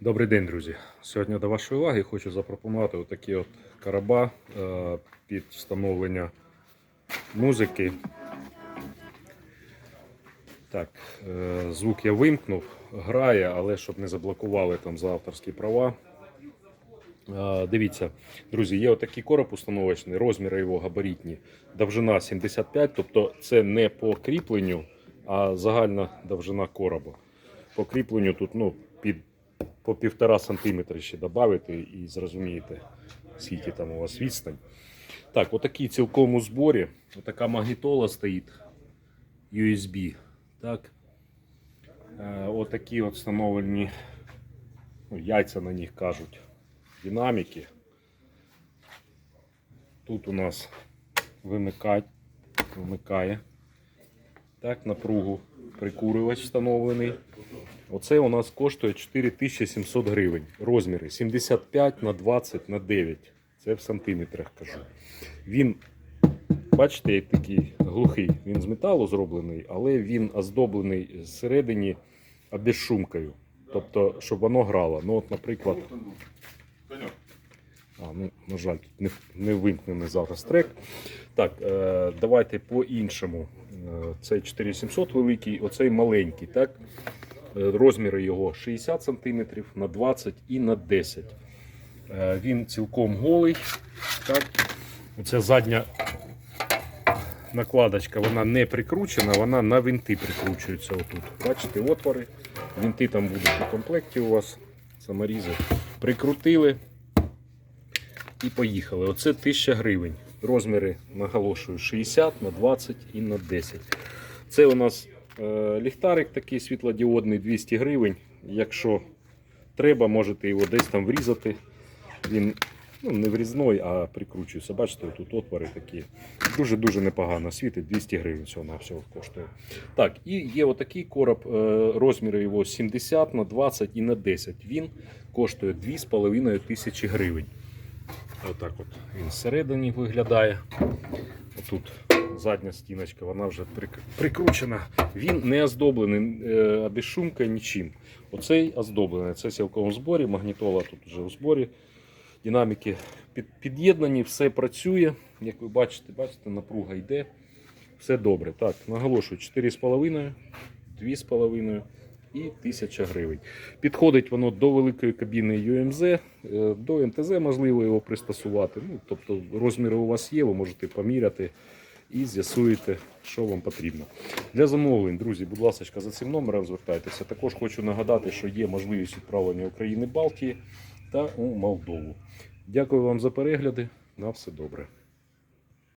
Добрий день, друзі. Сьогодні до вашої уваги хочу запропонувати отакі от короба е, під встановлення музики. Так, е, звук я вимкнув, грає, але щоб не заблокували там за авторські права. Е, Дивіться, друзі, є отакий короб установочний, розміри його габаритні, довжина 75, тобто це не по кріпленню, а загальна довжина короба. По кріпленню тут ну, під, по півтора сантиметра ще додати і зрозумієте, скільки там у вас відстань. Так, отакий цілком у зборі. Отака магнітола стоїть USB. Так. Е, отакі от встановлені ну, яйця на них кажуть динаміки. Тут у нас вимикать, вимикає. Так, напругу прикурювач встановлений. Оце у нас коштує 4700 гривень. Розміри 75 на 20 на 9. Це в сантиметрах кажу. Він, бачите, як такий глухий. Він з металу зроблений, але він оздоблений зсередині обезшумкою. Тобто, щоб воно грало. Ну, от, наприклад, а, ну, на жаль, тут не, не вимкнений зараз трек. Так, е, давайте по-іншому. Е, цей 4700 великий, оцей маленький. Так? Е, розміри його 60 см на 20 і на 10. Е, він цілком голий. Так? Оця задня накладочка вона не прикручена, вона на винти прикручується отут. Бачите, отвори. Винти там будуть у комплекті у вас. Саморізи. Прикрутили і поїхали. Оце 1000 гривень. Розміри, наголошую, 60 на 20 і на 10. Це у нас ліхтарик такий світлодіодний 200 гривень. Якщо треба, можете його десь там врізати. Він ну, не врізной, а прикручується. Бачите, тут отвори такі. Дуже-дуже непогано світить, 200 гривень всього на всього коштує. Так, і є отакий короб, е, розміри його 70 на 20 і на 10. Він коштує 2,5 тисячі гривень. Отак от він всередині виглядає. Тут задня стіночка, вона вже прикручена. Він не оздоблений е, безшумкою нічим. Оцей оздоблений. Це цілком у зборі, магнітола тут вже у зборі. Динаміки під'єднані, все працює. Як ви бачите, бачите, напруга йде. Все добре. Так, наголошую, 4,5, 2,5 і 1000 гривень. Підходить воно до великої кабіни UMZ, е, до МТЗ можливо його пристосувати. Ну, тобто розміри у вас є, ви можете поміряти і з'ясуєте, що вам потрібно. Для замовлень, друзі, будь ласка, за цим номером звертайтеся. Також хочу нагадати, що є можливість відправлення України Балтії та у Молдову. Дякую вам за перегляди. На все добре.